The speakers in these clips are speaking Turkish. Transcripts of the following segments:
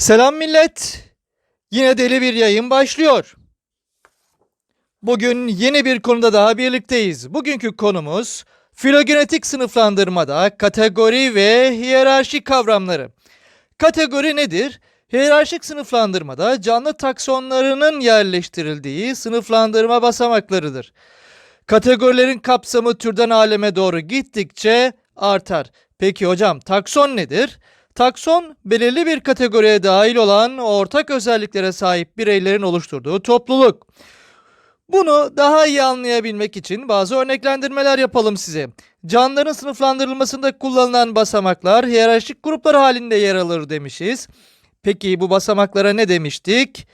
Selam millet. Yine deli bir yayın başlıyor. Bugün yeni bir konuda daha birlikteyiz. Bugünkü konumuz filogenetik sınıflandırmada kategori ve hiyerarşi kavramları. Kategori nedir? Hiyerarşik sınıflandırmada canlı taksonlarının yerleştirildiği sınıflandırma basamaklarıdır. Kategorilerin kapsamı türden aleme doğru gittikçe artar. Peki hocam takson nedir? Takson belirli bir kategoriye dahil olan ortak özelliklere sahip bireylerin oluşturduğu topluluk. Bunu daha iyi anlayabilmek için bazı örneklendirmeler yapalım size. Canlıların sınıflandırılmasında kullanılan basamaklar hiyerarşik gruplar halinde yer alır demişiz. Peki bu basamaklara ne demiştik?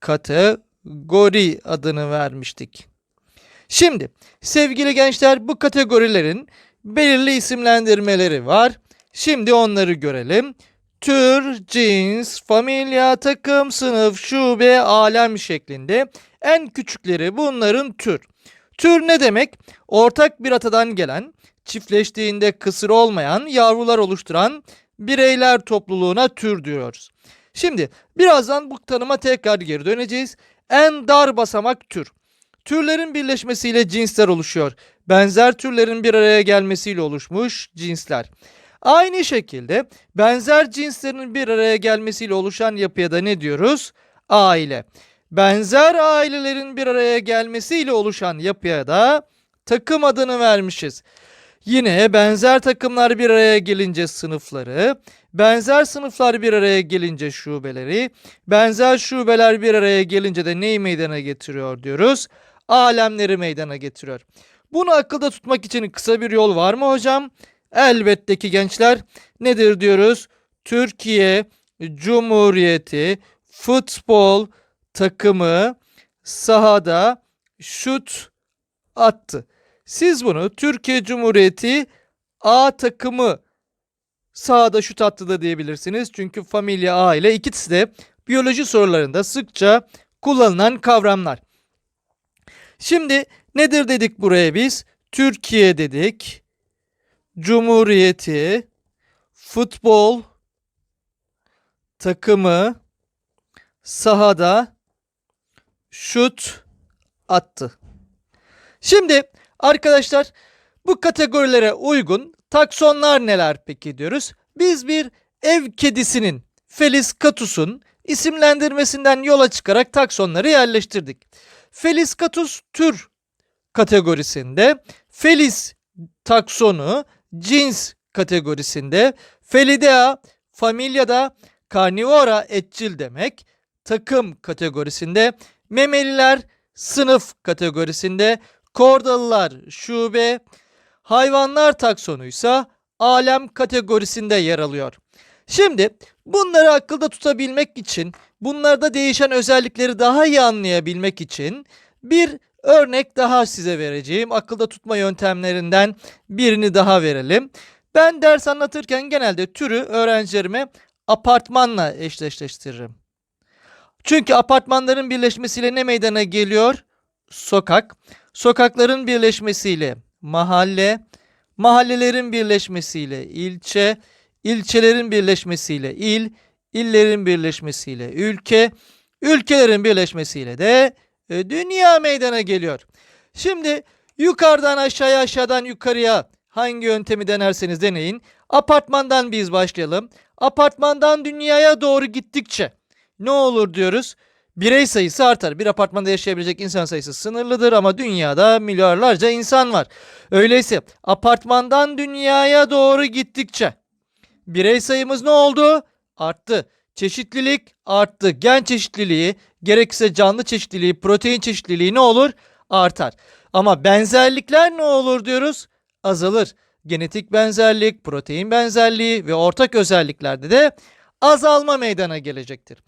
Kategori adını vermiştik. Şimdi sevgili gençler bu kategorilerin belirli isimlendirmeleri var. Şimdi onları görelim. Tür, cins, familya, takım, sınıf, şube, alem şeklinde. En küçükleri bunların tür. Tür ne demek? Ortak bir atadan gelen, çiftleştiğinde kısır olmayan yavrular oluşturan bireyler topluluğuna tür diyoruz. Şimdi birazdan bu tanıma tekrar geri döneceğiz. En dar basamak tür. Türlerin birleşmesiyle cinsler oluşuyor. Benzer türlerin bir araya gelmesiyle oluşmuş cinsler. Aynı şekilde benzer cinslerin bir araya gelmesiyle oluşan yapıya da ne diyoruz? Aile. Benzer ailelerin bir araya gelmesiyle oluşan yapıya da takım adını vermişiz. Yine benzer takımlar bir araya gelince sınıfları, benzer sınıflar bir araya gelince şubeleri, benzer şubeler bir araya gelince de neyi meydana getiriyor diyoruz? Alemleri meydana getiriyor. Bunu akılda tutmak için kısa bir yol var mı hocam? Elbette ki gençler nedir diyoruz? Türkiye Cumhuriyeti futbol takımı sahada şut attı. Siz bunu Türkiye Cumhuriyeti A takımı sahada şut attı da diyebilirsiniz. Çünkü familya aile ikisi de biyoloji sorularında sıkça kullanılan kavramlar. Şimdi nedir dedik buraya biz? Türkiye dedik. Cumhuriyeti futbol takımı sahada şut attı. Şimdi arkadaşlar bu kategorilere uygun taksonlar neler peki diyoruz. Biz bir ev kedisinin Felis catus'un isimlendirmesinden yola çıkarak taksonları yerleştirdik. Felis catus tür kategorisinde, Felis taksonu cins kategorisinde, Felidea familyada, Carnivora etçil demek, takım kategorisinde, memeliler sınıf kategorisinde, kordalılar şube, hayvanlar taksonuysa alem kategorisinde yer alıyor. Şimdi bunları akılda tutabilmek için, bunlarda değişen özellikleri daha iyi anlayabilmek için bir örnek daha size vereceğim. Akılda tutma yöntemlerinden birini daha verelim. Ben ders anlatırken genelde türü öğrencilerime apartmanla eşleştiririm. Çünkü apartmanların birleşmesiyle ne meydana geliyor? Sokak. Sokakların birleşmesiyle mahalle, mahallelerin birleşmesiyle ilçe, ilçelerin birleşmesiyle il, illerin birleşmesiyle ülke, ülkelerin birleşmesiyle de dünya meydana geliyor. Şimdi yukarıdan aşağıya aşağıdan yukarıya hangi yöntemi denerseniz deneyin. Apartmandan biz başlayalım. Apartmandan dünyaya doğru gittikçe ne olur diyoruz? Birey sayısı artar. Bir apartmanda yaşayabilecek insan sayısı sınırlıdır ama dünyada milyarlarca insan var. Öyleyse apartmandan dünyaya doğru gittikçe birey sayımız ne oldu? Arttı. Çeşitlilik arttı. Gen çeşitliliği, gerekirse canlı çeşitliliği, protein çeşitliliği ne olur? Artar. Ama benzerlikler ne olur diyoruz? Azalır. Genetik benzerlik, protein benzerliği ve ortak özelliklerde de azalma meydana gelecektir.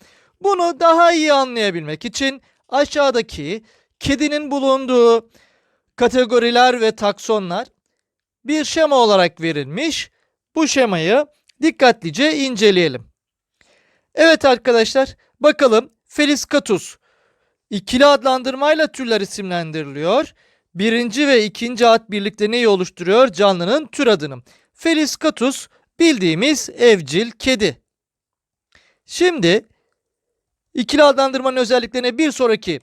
Bunu daha iyi anlayabilmek için aşağıdaki kedinin bulunduğu kategoriler ve taksonlar bir şema olarak verilmiş. Bu şemayı dikkatlice inceleyelim. Evet arkadaşlar bakalım Felis catus ikili adlandırmayla türler isimlendiriliyor. Birinci ve ikinci ad birlikte neyi oluşturuyor? Canlının tür adını. Felis catus bildiğimiz evcil kedi. Şimdi ikili adlandırmanın özelliklerine bir sonraki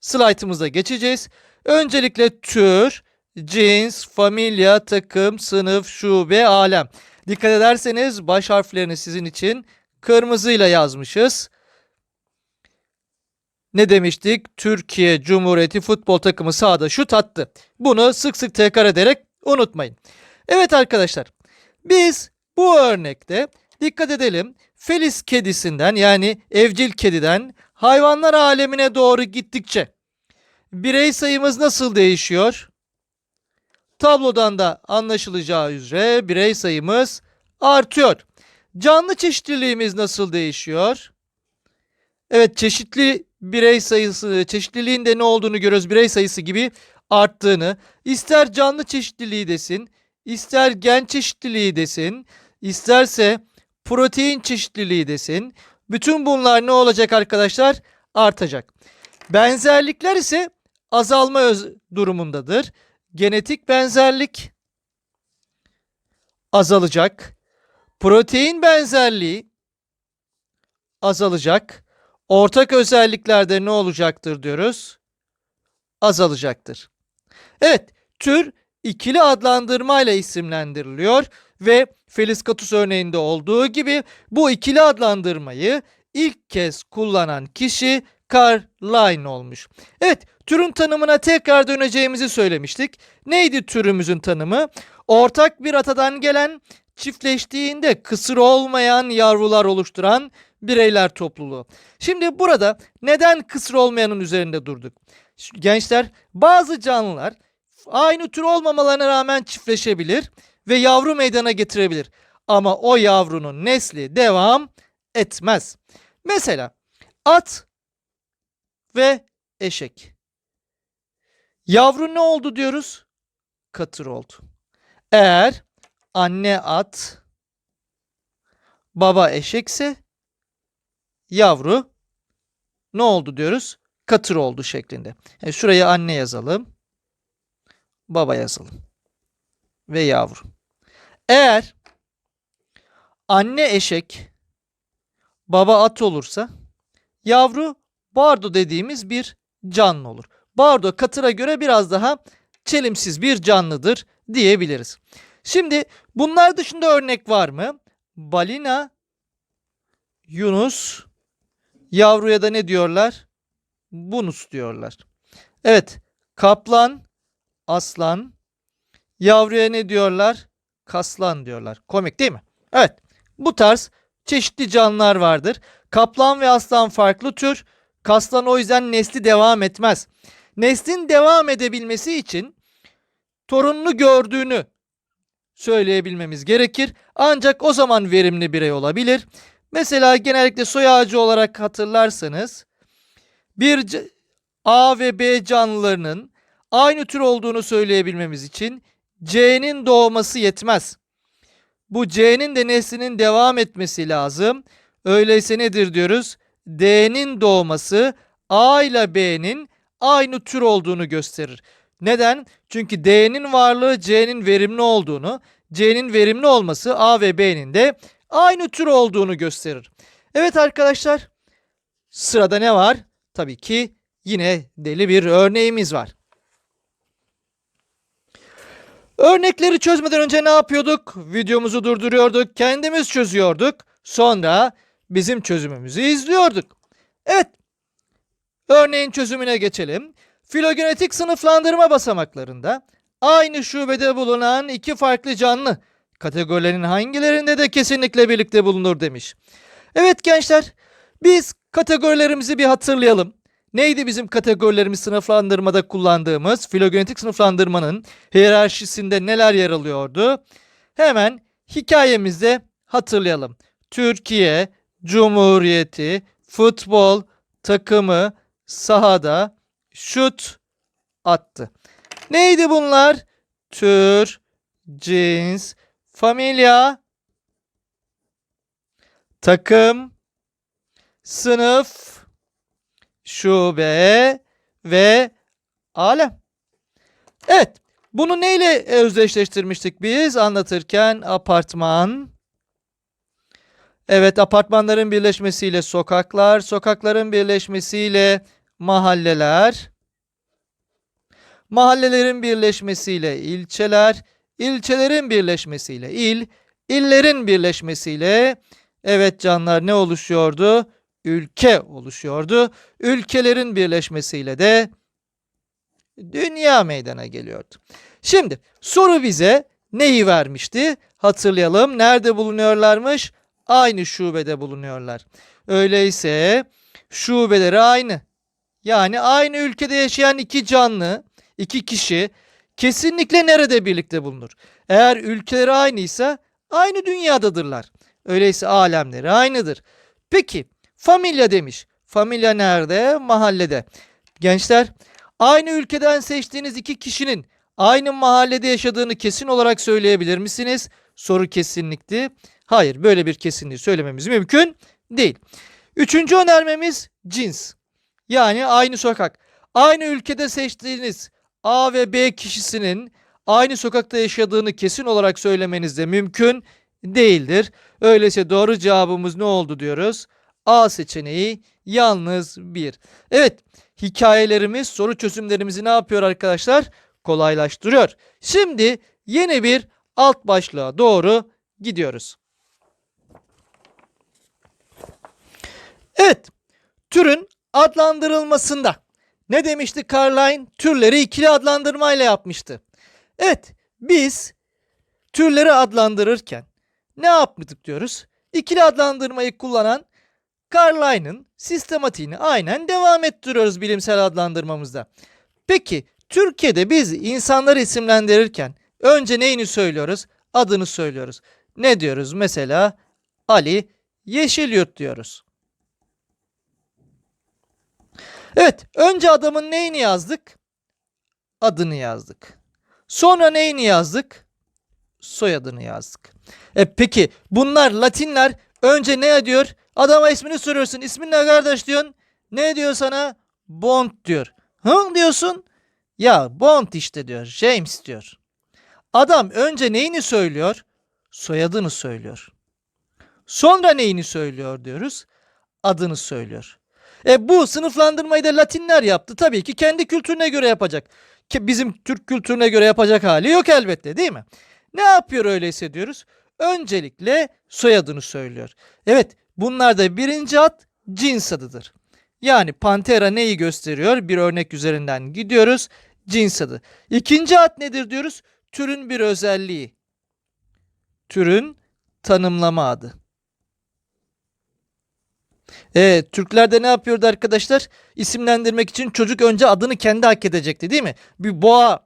slaytımızda geçeceğiz. Öncelikle tür, cins, familya, takım, sınıf, şube, alem. Dikkat ederseniz baş harflerini sizin için kırmızıyla yazmışız. Ne demiştik? Türkiye Cumhuriyeti futbol takımı sahada şut attı. Bunu sık sık tekrar ederek unutmayın. Evet arkadaşlar. Biz bu örnekte dikkat edelim. Felis kedisinden yani evcil kediden hayvanlar alemine doğru gittikçe birey sayımız nasıl değişiyor? Tablodan da anlaşılacağı üzere birey sayımız artıyor. Canlı çeşitliliğimiz nasıl değişiyor? Evet çeşitli birey sayısı, çeşitliliğin de ne olduğunu görüyoruz. Birey sayısı gibi arttığını. İster canlı çeşitliliği desin, ister gen çeşitliliği desin, isterse protein çeşitliliği desin. Bütün bunlar ne olacak arkadaşlar? Artacak. Benzerlikler ise azalma öz- durumundadır. Genetik benzerlik azalacak. Protein benzerliği azalacak. Ortak özelliklerde ne olacaktır diyoruz? Azalacaktır. Evet, tür ikili adlandırmayla isimlendiriliyor ve Feliskatus örneğinde olduğu gibi bu ikili adlandırmayı ilk kez kullanan kişi Carl Linne olmuş. Evet, türün tanımına tekrar döneceğimizi söylemiştik. Neydi türümüzün tanımı? Ortak bir atadan gelen, çiftleştiğinde kısır olmayan yavrular oluşturan bireyler topluluğu. Şimdi burada neden kısır olmayanın üzerinde durduk? Gençler bazı canlılar aynı tür olmamalarına rağmen çiftleşebilir ve yavru meydana getirebilir. Ama o yavrunun nesli devam etmez. Mesela at ve eşek. Yavru ne oldu diyoruz? Katır oldu. Eğer anne at, baba eşekse yavru ne oldu diyoruz? Katır oldu şeklinde. Yani şuraya anne yazalım. Baba yazalım. Ve yavru. Eğer anne eşek baba at olursa yavru bardo dediğimiz bir canlı olur. Bardo katıra göre biraz daha çelimsiz bir canlıdır diyebiliriz. Şimdi bunlar dışında örnek var mı? Balina, Yunus, Yavruya da ne diyorlar? Bunus diyorlar. Evet, kaplan, aslan, yavruya ne diyorlar? Kaslan diyorlar. Komik değil mi? Evet, bu tarz çeşitli canlılar vardır. Kaplan ve aslan farklı tür. Kaslan o yüzden nesli devam etmez. Neslin devam edebilmesi için torununu gördüğünü söyleyebilmemiz gerekir. Ancak o zaman verimli birey olabilir. Mesela genellikle soy ağacı olarak hatırlarsanız bir A ve B canlılarının aynı tür olduğunu söyleyebilmemiz için C'nin doğması yetmez. Bu C'nin de neslinin devam etmesi lazım. Öyleyse nedir diyoruz? D'nin doğması A ile B'nin aynı tür olduğunu gösterir. Neden? Çünkü D'nin varlığı C'nin verimli olduğunu, C'nin verimli olması A ve B'nin de aynı tür olduğunu gösterir. Evet arkadaşlar, sırada ne var? Tabii ki yine deli bir örneğimiz var. Örnekleri çözmeden önce ne yapıyorduk? Videomuzu durduruyorduk, kendimiz çözüyorduk. Sonra bizim çözümümüzü izliyorduk. Evet, örneğin çözümüne geçelim. Filogenetik sınıflandırma basamaklarında aynı şubede bulunan iki farklı canlı kategorilerin hangilerinde de kesinlikle birlikte bulunur demiş. Evet gençler, biz kategorilerimizi bir hatırlayalım. Neydi bizim kategorilerimiz sınıflandırmada kullandığımız? Filogenetik sınıflandırmanın hiyerarşisinde neler yer alıyordu? Hemen hikayemizde hatırlayalım. Türkiye Cumhuriyeti futbol takımı sahada şut attı. Neydi bunlar? Tür, cins, familya, takım, sınıf, şube ve alem. Evet, bunu neyle özdeşleştirmiştik biz anlatırken? Apartman, Evet apartmanların birleşmesiyle sokaklar, sokakların birleşmesiyle mahalleler, mahallelerin birleşmesiyle ilçeler, ilçelerin birleşmesiyle il, illerin birleşmesiyle evet canlar ne oluşuyordu? Ülke oluşuyordu. Ülkelerin birleşmesiyle de dünya meydana geliyordu. Şimdi soru bize neyi vermişti? Hatırlayalım. Nerede bulunuyorlarmış? Aynı şubede bulunuyorlar. Öyleyse şubeleri aynı. Yani aynı ülkede yaşayan iki canlı, iki kişi kesinlikle nerede birlikte bulunur? Eğer ülkeleri aynıysa aynı dünyadadırlar. Öyleyse alemleri aynıdır. Peki familya demiş. Familya nerede? Mahallede. Gençler aynı ülkeden seçtiğiniz iki kişinin aynı mahallede yaşadığını kesin olarak söyleyebilir misiniz? Soru kesinlikti. Hayır böyle bir kesinliği söylememiz mümkün değil. Üçüncü önermemiz cins. Yani aynı sokak. Aynı ülkede seçtiğiniz A ve B kişisinin aynı sokakta yaşadığını kesin olarak söylemeniz de mümkün değildir. Öyleyse doğru cevabımız ne oldu diyoruz? A seçeneği yalnız bir. Evet hikayelerimiz soru çözümlerimizi ne yapıyor arkadaşlar? Kolaylaştırıyor. Şimdi yeni bir alt başlığa doğru gidiyoruz. Evet türün adlandırılmasında ne demişti Carline? Türleri ikili adlandırmayla yapmıştı. Evet biz türleri adlandırırken ne yaptık diyoruz? İkili adlandırmayı kullanan Carline'ın sistematiğini aynen devam ettiriyoruz bilimsel adlandırmamızda. Peki Türkiye'de biz insanları isimlendirirken önce neyini söylüyoruz? Adını söylüyoruz. Ne diyoruz? Mesela Ali Yeşilyurt diyoruz. Evet, önce adamın neyini yazdık? Adını yazdık. Sonra neyini yazdık? Soyadını yazdık. E peki bunlar Latinler önce ne diyor? Adama ismini soruyorsun. İsmin ne kardeş diyorsun. Ne diyor sana? Bond diyor. Hı diyorsun? Ya Bond işte diyor. James diyor. Adam önce neyini söylüyor? Soyadını söylüyor. Sonra neyini söylüyor diyoruz? Adını söylüyor. E bu sınıflandırmayı da Latinler yaptı. Tabii ki kendi kültürüne göre yapacak. Ki bizim Türk kültürüne göre yapacak hali yok elbette değil mi? Ne yapıyor öyleyse diyoruz? Öncelikle soyadını söylüyor. Evet bunlar da birinci ad cins adıdır. Yani Pantera neyi gösteriyor? Bir örnek üzerinden gidiyoruz. Cins adı. İkinci ad nedir diyoruz? Türün bir özelliği. Türün tanımlama adı. Evet, Türklerde ne yapıyordu arkadaşlar? İsimlendirmek için çocuk önce adını kendi hak edecekti değil mi? Bir boğa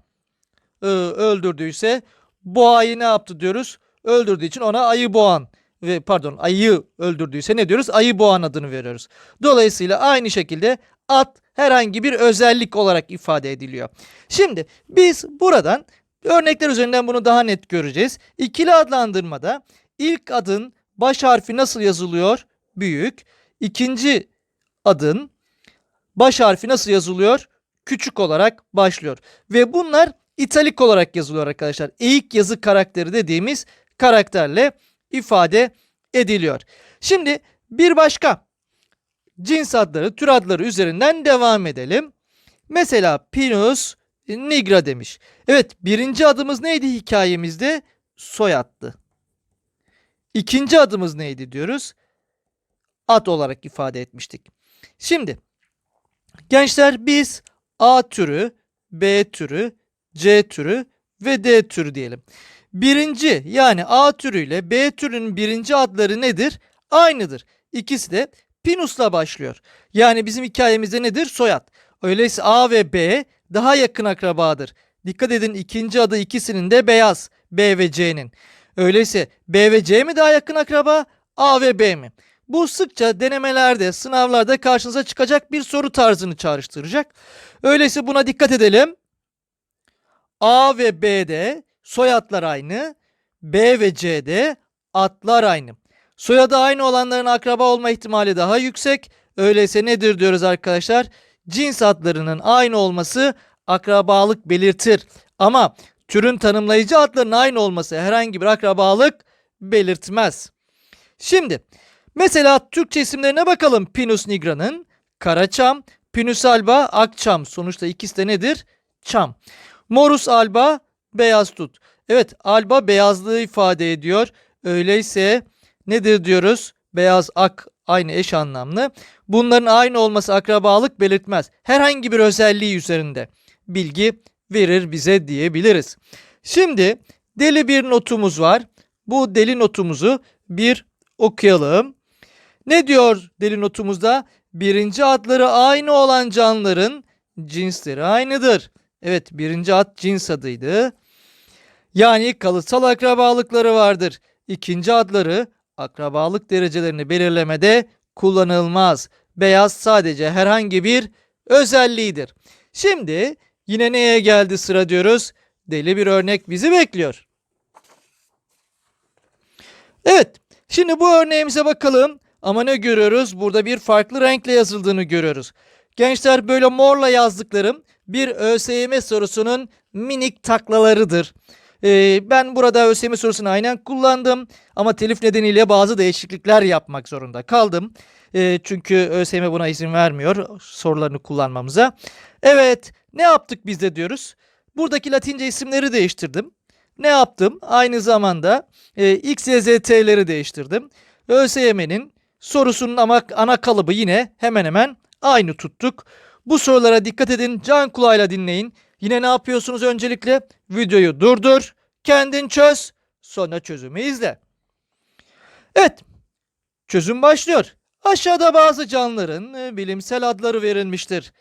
e, öldürdüyse boğayı ne yaptı diyoruz? Öldürdüğü için ona ayı boğan ve pardon ayı öldürdüyse ne diyoruz? Ayı boğan adını veriyoruz. Dolayısıyla aynı şekilde at herhangi bir özellik olarak ifade ediliyor. Şimdi biz buradan örnekler üzerinden bunu daha net göreceğiz. İkili adlandırmada ilk adın baş harfi nasıl yazılıyor? Büyük. İkinci adın baş harfi nasıl yazılıyor? Küçük olarak başlıyor. Ve bunlar italik olarak yazılıyor arkadaşlar. Eğik yazı karakteri dediğimiz karakterle ifade ediliyor. Şimdi bir başka cins adları, tür adları üzerinden devam edelim. Mesela Pinus nigra demiş. Evet birinci adımız neydi hikayemizde? Soyaddı. İkinci adımız neydi diyoruz? Ad olarak ifade etmiştik. Şimdi gençler biz A türü, B türü, C türü ve D türü diyelim. Birinci yani A türüyle B türünün birinci adları nedir? Aynıdır. İkisi de Pinus'la başlıyor. Yani bizim hikayemizde nedir? Soyad. Öyleyse A ve B daha yakın akrabadır. Dikkat edin ikinci adı ikisinin de beyaz. B ve C'nin. Öyleyse B ve C mi daha yakın akraba? A ve B mi? Bu sıkça denemelerde, sınavlarda karşınıza çıkacak bir soru tarzını çağrıştıracak. Öyleyse buna dikkat edelim. A ve B'de soyadlar aynı. B ve C'de adlar aynı. Soyadı aynı olanların akraba olma ihtimali daha yüksek. Öyleyse nedir diyoruz arkadaşlar? Cins adlarının aynı olması akrabalık belirtir. Ama türün tanımlayıcı adlarının aynı olması herhangi bir akrabalık belirtmez. Şimdi Mesela Türkçe isimlerine bakalım. Pinus nigra'nın karaçam, Pinus alba akçam. Sonuçta ikisi de nedir? Çam. Morus alba beyaz tut. Evet alba beyazlığı ifade ediyor. Öyleyse nedir diyoruz? Beyaz ak aynı eş anlamlı. Bunların aynı olması akrabalık belirtmez. Herhangi bir özelliği üzerinde bilgi verir bize diyebiliriz. Şimdi deli bir notumuz var. Bu deli notumuzu bir okuyalım. Ne diyor deli notumuzda? Birinci adları aynı olan canlıların cinsleri aynıdır. Evet birinci ad cins adıydı. Yani kalıtsal akrabalıkları vardır. İkinci adları akrabalık derecelerini belirlemede kullanılmaz. Beyaz sadece herhangi bir özelliğidir. Şimdi yine neye geldi sıra diyoruz? Deli bir örnek bizi bekliyor. Evet, şimdi bu örneğimize bakalım. Ama ne görüyoruz? Burada bir farklı renkle yazıldığını görüyoruz. Gençler böyle morla yazdıklarım bir ÖSYM sorusunun minik taklalarıdır. Ee, ben burada ÖSYM sorusunu aynen kullandım ama telif nedeniyle bazı değişiklikler yapmak zorunda kaldım. Ee, çünkü ÖSYM buna izin vermiyor sorularını kullanmamıza. Evet ne yaptık biz de diyoruz. Buradaki Latince isimleri değiştirdim. Ne yaptım? Aynı zamanda e, X, Y, Z, T'leri değiştirdim. ÖSYM'nin sorusunun ama ana kalıbı yine hemen hemen aynı tuttuk. Bu sorulara dikkat edin, can kulağıyla dinleyin. Yine ne yapıyorsunuz öncelikle? Videoyu durdur, kendin çöz, sonra çözümü izle. Evet, çözüm başlıyor. Aşağıda bazı canlıların e, bilimsel adları verilmiştir.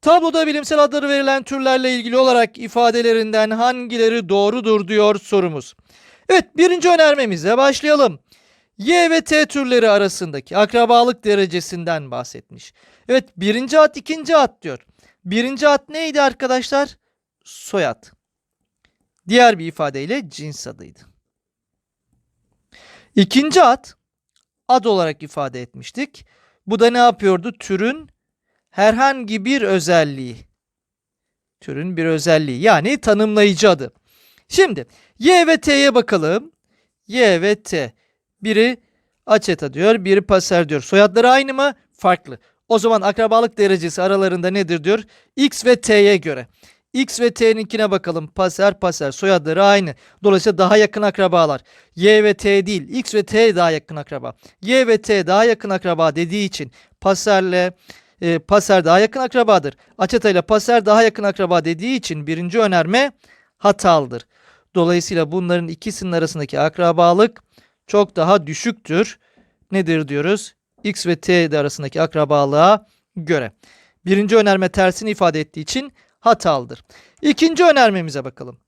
Tabloda bilimsel adları verilen türlerle ilgili olarak ifadelerinden hangileri doğrudur diyor sorumuz. Evet birinci önermemize başlayalım. Y ve T türleri arasındaki akrabalık derecesinden bahsetmiş. Evet birinci ad ikinci ad diyor. Birinci ad neydi arkadaşlar? Soyad. Diğer bir ifadeyle cins adıydı. İkinci ad ad olarak ifade etmiştik. Bu da ne yapıyordu? Türün herhangi bir özelliği. Türün bir özelliği yani tanımlayıcı adı. Şimdi Y ve T'ye bakalım. Y ve T. Biri Açeta diyor, biri Passer diyor. Soyadları aynı mı? Farklı. O zaman akrabalık derecesi aralarında nedir diyor? X ve T'ye göre. X ve T'ninkine bakalım. Passer passer soyadları aynı. Dolayısıyla daha yakın akrabalar. Y ve T değil. X ve T daha yakın akraba. Y ve T daha yakın akraba dediği için Passer'le e, Passer daha yakın akrabadır. Açeta ile Passer daha yakın akraba dediği için birinci önerme hatalıdır. Dolayısıyla bunların ikisinin arasındaki akrabalık çok daha düşüktür. Nedir diyoruz? X ve T arasındaki akrabalığa göre. Birinci önerme tersini ifade ettiği için hatalıdır. İkinci önermemize bakalım.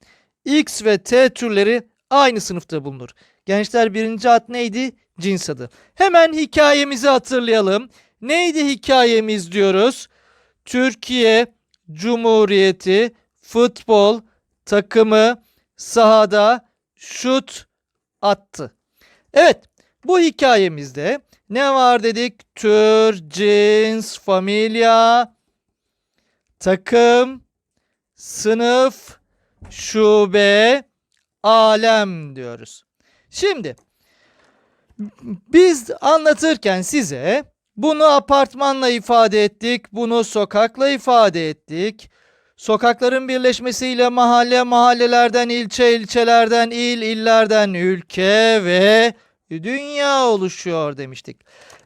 X ve T türleri aynı sınıfta bulunur. Gençler birinci ad neydi? Cins adı. Hemen hikayemizi hatırlayalım. Neydi hikayemiz diyoruz? Türkiye Cumhuriyeti futbol takımı sahada şut attı. Evet bu hikayemizde ne var dedik? Tür, cins, familya, takım, sınıf, şube, alem diyoruz. Şimdi biz anlatırken size bunu apartmanla ifade ettik, bunu sokakla ifade ettik. Sokakların birleşmesiyle mahalle, mahallelerden ilçe, ilçelerden il, illerden ülke ve dünya oluşuyor demiştik.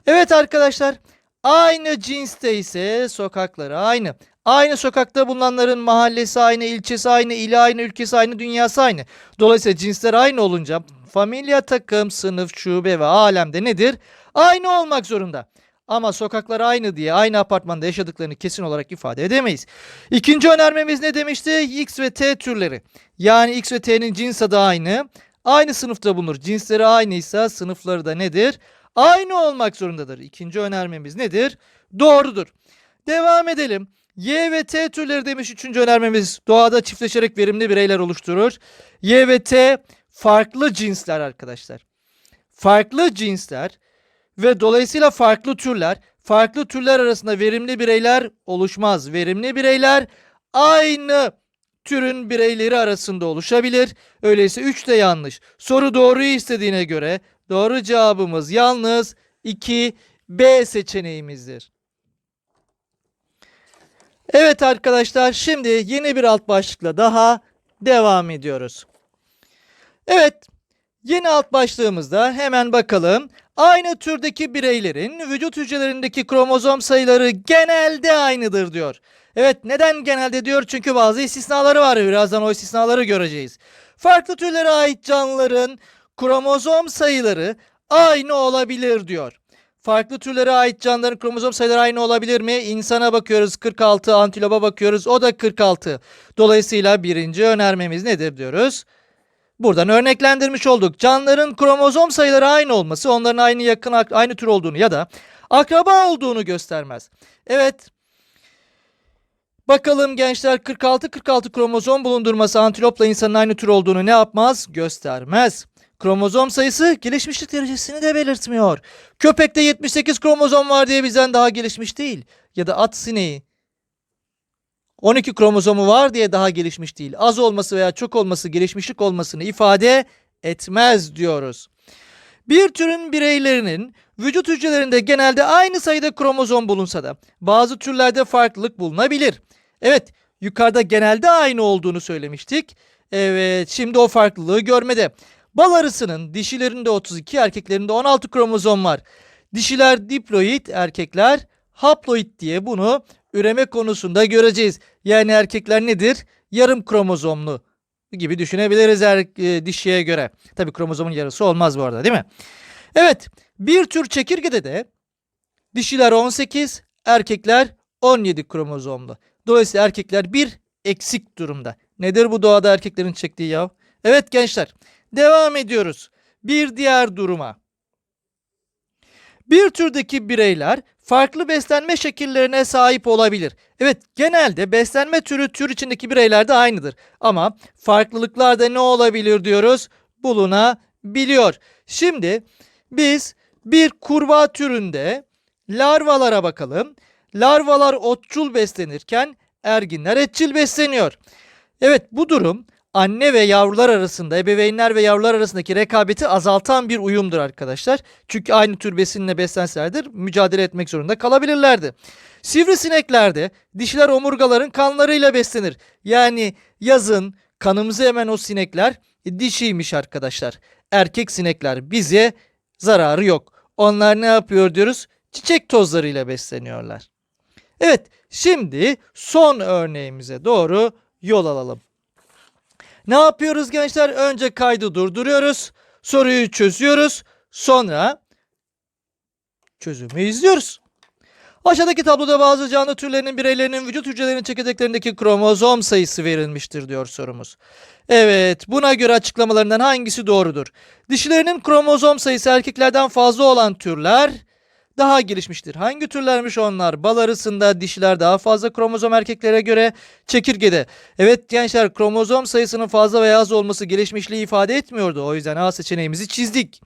Evet arkadaşlar, aynı cinste ise sokakları aynı. Aynı sokakta bulunanların mahallesi aynı, ilçesi aynı, ili aynı, ülkesi aynı, dünyası aynı. Dolayısıyla cinsler aynı olunca familya, takım, sınıf, şube ve alemde nedir? Aynı olmak zorunda. Ama sokaklar aynı diye aynı apartmanda yaşadıklarını kesin olarak ifade edemeyiz. İkinci önermemiz ne demişti? X ve T türleri. Yani X ve T'nin cins adı aynı. Aynı sınıfta bulunur. Cinsleri aynıysa sınıfları da nedir? Aynı olmak zorundadır. İkinci önermemiz nedir? Doğrudur. Devam edelim. Y ve T türleri demiş üçüncü önermemiz doğada çiftleşerek verimli bireyler oluşturur. Y ve T farklı cinsler arkadaşlar. Farklı cinsler ve dolayısıyla farklı türler, farklı türler arasında verimli bireyler oluşmaz. Verimli bireyler aynı türün bireyleri arasında oluşabilir. Öyleyse 3 de yanlış. Soru doğruyu istediğine göre doğru cevabımız yalnız 2 B seçeneğimizdir. Evet arkadaşlar şimdi yeni bir alt başlıkla daha devam ediyoruz. Evet yeni alt başlığımızda hemen bakalım. Aynı türdeki bireylerin vücut hücrelerindeki kromozom sayıları genelde aynıdır diyor. Evet neden genelde diyor? Çünkü bazı istisnaları var. Birazdan o istisnaları göreceğiz. Farklı türlere ait canlıların kromozom sayıları aynı olabilir diyor. Farklı türlere ait canlıların kromozom sayıları aynı olabilir mi? İnsana bakıyoruz 46, antilopa bakıyoruz o da 46. Dolayısıyla birinci önermemiz nedir diyoruz? Buradan örneklendirmiş olduk. Canlıların kromozom sayıları aynı olması onların aynı yakın aynı tür olduğunu ya da akraba olduğunu göstermez. Evet. Bakalım gençler 46 46 kromozom bulundurması antilopla insanın aynı tür olduğunu ne yapmaz? Göstermez. Kromozom sayısı gelişmişlik derecesini de belirtmiyor. Köpekte 78 kromozom var diye bizden daha gelişmiş değil. Ya da at sineği 12 kromozomu var diye daha gelişmiş değil. Az olması veya çok olması gelişmişlik olmasını ifade etmez diyoruz. Bir türün bireylerinin vücut hücrelerinde genelde aynı sayıda kromozom bulunsa da bazı türlerde farklılık bulunabilir. Evet, yukarıda genelde aynı olduğunu söylemiştik. Evet, şimdi o farklılığı görmede. Bal arısının dişilerinde 32, erkeklerinde 16 kromozom var. Dişiler diploid, erkekler haploid diye bunu üreme konusunda göreceğiz. Yani erkekler nedir? Yarım kromozomlu gibi düşünebiliriz er, e, dişiye göre. Tabii kromozomun yarısı olmaz bu arada değil mi? Evet bir tür çekirgede de dişiler 18, erkekler 17 kromozomlu. Dolayısıyla erkekler bir eksik durumda. Nedir bu doğada erkeklerin çektiği yav? Evet gençler devam ediyoruz. Bir diğer duruma. Bir türdeki bireyler farklı beslenme şekillerine sahip olabilir. Evet genelde beslenme türü tür içindeki bireylerde aynıdır. Ama farklılıklarda ne olabilir diyoruz? Bulunabiliyor. Şimdi biz bir kurbağa türünde larvalara bakalım. Larvalar otçul beslenirken erginler etçil besleniyor. Evet bu durum anne ve yavrular arasında, ebeveynler ve yavrular arasındaki rekabeti azaltan bir uyumdur arkadaşlar. Çünkü aynı tür besinle beslenselerdir mücadele etmek zorunda kalabilirlerdi. Sivrisineklerde dişiler omurgaların kanlarıyla beslenir. Yani yazın kanımızı emen o sinekler dişiymiş arkadaşlar. Erkek sinekler bize zararı yok. Onlar ne yapıyor diyoruz? Çiçek tozlarıyla besleniyorlar. Evet şimdi son örneğimize doğru yol alalım. Ne yapıyoruz gençler? Önce kaydı durduruyoruz. Soruyu çözüyoruz. Sonra çözümü izliyoruz. Aşağıdaki tabloda bazı canlı türlerinin bireylerinin vücut hücrelerinin çekirdeklerindeki kromozom sayısı verilmiştir diyor sorumuz. Evet buna göre açıklamalarından hangisi doğrudur? Dişilerinin kromozom sayısı erkeklerden fazla olan türler daha gelişmiştir. Hangi türlermiş onlar? Bal arısında dişiler daha fazla kromozom erkeklere göre çekirgede. Evet gençler kromozom sayısının fazla veya az olması gelişmişliği ifade etmiyordu. O yüzden A seçeneğimizi çizdik.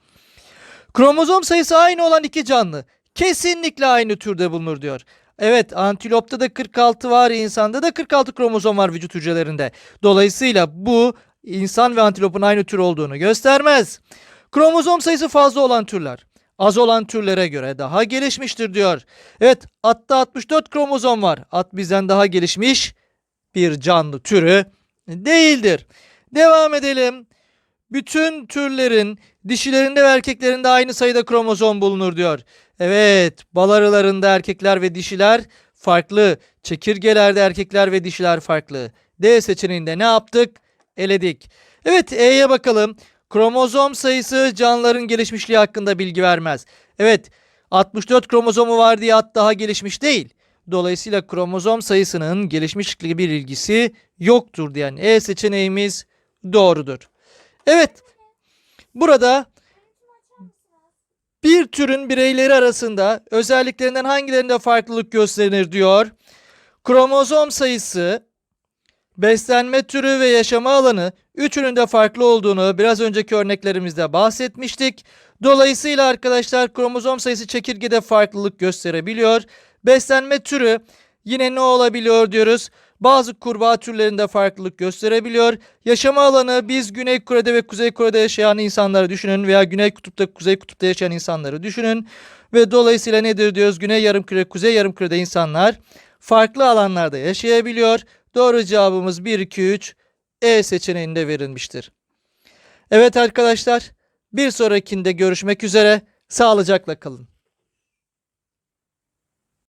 Kromozom sayısı aynı olan iki canlı kesinlikle aynı türde bulunur diyor. Evet antilopta da 46 var insanda da 46 kromozom var vücut hücrelerinde. Dolayısıyla bu insan ve antilopun aynı tür olduğunu göstermez. Kromozom sayısı fazla olan türler az olan türlere göre daha gelişmiştir diyor. Evet atta 64 kromozom var. At bizden daha gelişmiş bir canlı türü değildir. Devam edelim. Bütün türlerin dişilerinde ve erkeklerinde aynı sayıda kromozom bulunur diyor. Evet bal arılarında erkekler ve dişiler farklı. Çekirgelerde erkekler ve dişiler farklı. D seçeneğinde ne yaptık? Eledik. Evet E'ye bakalım. Kromozom sayısı canlıların gelişmişliği hakkında bilgi vermez. Evet 64 kromozomu var diye at daha gelişmiş değil. Dolayısıyla kromozom sayısının gelişmişlikle bir ilgisi yoktur diyen E seçeneğimiz doğrudur. Evet burada bir türün bireyleri arasında özelliklerinden hangilerinde farklılık gösterir diyor. Kromozom sayısı beslenme türü ve yaşama alanı üçünün de farklı olduğunu biraz önceki örneklerimizde bahsetmiştik. Dolayısıyla arkadaşlar kromozom sayısı çekirgede farklılık gösterebiliyor. Beslenme türü yine ne olabiliyor diyoruz. Bazı kurbağa türlerinde farklılık gösterebiliyor. Yaşama alanı biz Güney Kore'de ve Kuzey Kore'de yaşayan insanları düşünün veya Güney Kutup'ta Kuzey Kutup'ta yaşayan insanları düşünün. Ve dolayısıyla nedir diyoruz? Güney yarımküre, kuzey yarımkürede insanlar farklı alanlarda yaşayabiliyor. Doğru cevabımız 1, 2, 3 E seçeneğinde verilmiştir. Evet arkadaşlar bir sonrakinde görüşmek üzere. Sağlıcakla kalın.